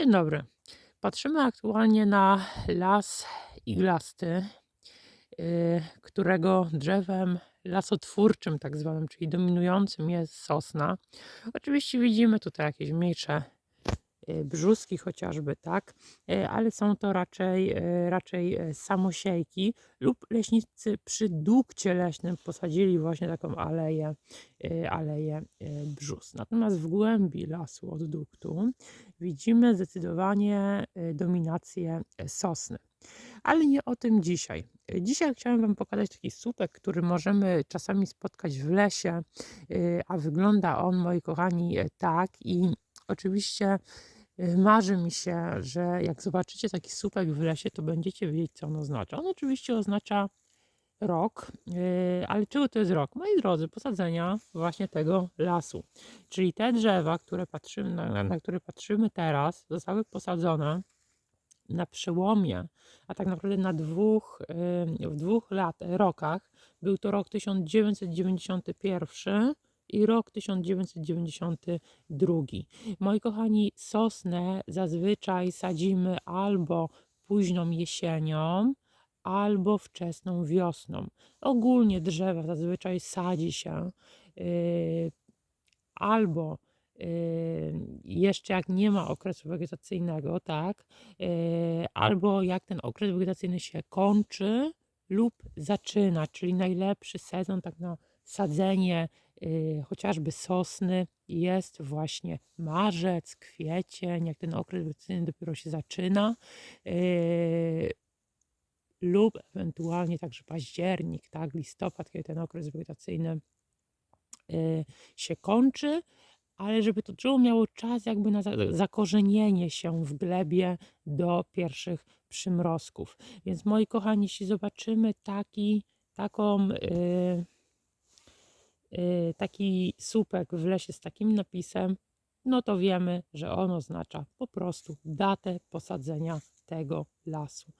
Dzień dobry. Patrzymy aktualnie na las iglasty, yy, którego drzewem lasotwórczym, tak zwanym, czyli dominującym jest sosna. Oczywiście widzimy tutaj jakieś mniejsze brzuski chociażby, tak, Yy, ale są to raczej, yy, raczej samosiejki lub leśnicy przy dukcie leśnym posadzili właśnie taką aleję, aleję brzus. Natomiast w głębi lasu od duktu widzimy zdecydowanie dominację sosny. Ale nie o tym dzisiaj. Dzisiaj chciałem Wam pokazać taki słupek, który możemy czasami spotkać w lesie, a wygląda on, moi kochani, tak. I oczywiście marzy mi się, że jak zobaczycie taki słupek w lesie, to będziecie wiedzieć, co on oznacza. On oczywiście oznacza rok, y, ale czego to jest rok? Moi drodzy, posadzenia właśnie tego lasu. Czyli te drzewa, które patrzymy, na, na które patrzymy teraz, zostały posadzone na przełomie, a tak naprawdę na dwóch, y, w dwóch lat, rokach. Był to rok 1991 i rok 1992. Moi kochani, sosnę zazwyczaj sadzimy albo późną jesienią, albo wczesną wiosną. Ogólnie drzewa zazwyczaj sadzi się yy, albo yy, jeszcze jak nie ma okresu wegetacyjnego, tak, yy, albo jak ten okres wegetacyjny się kończy lub zaczyna, czyli najlepszy sezon tak na sadzenie chociażby sosny jest właśnie marzec, kwiecień, jak ten okres wegetacyjny dopiero się zaczyna. Yy, lub ewentualnie także październik, tak, listopad, kiedy ten okres wegetacyjny y, się kończy, ale żeby to drzewo miało czas jakby na za- zakorzenienie się w glebie do pierwszych przymrozków. Więc moi kochani, jeśli zobaczymy taki, taką, y, y, taki słupek w lesie z takim napisem, no to wiemy, że on oznacza po prostu datę posadzenia tego lasu.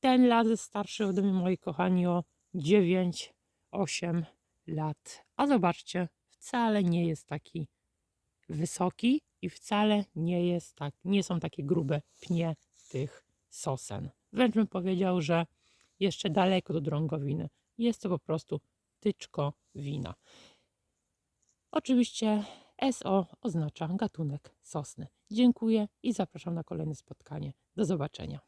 Ten las jest starszy ode mnie, moi kochani, o 9-8 lat. A zobaczcie, wcale nie jest taki wysoki i wcale nie jest tak, nie są takie grube pnie tych sosen. Wręcz bym powiedział, że jeszcze daleko do drągowiny. Jest to po prostu tyczko wina. Oczywiście SO oznacza gatunek sosny. Dziękuję i zapraszam na kolejne spotkanie. Do zobaczenia.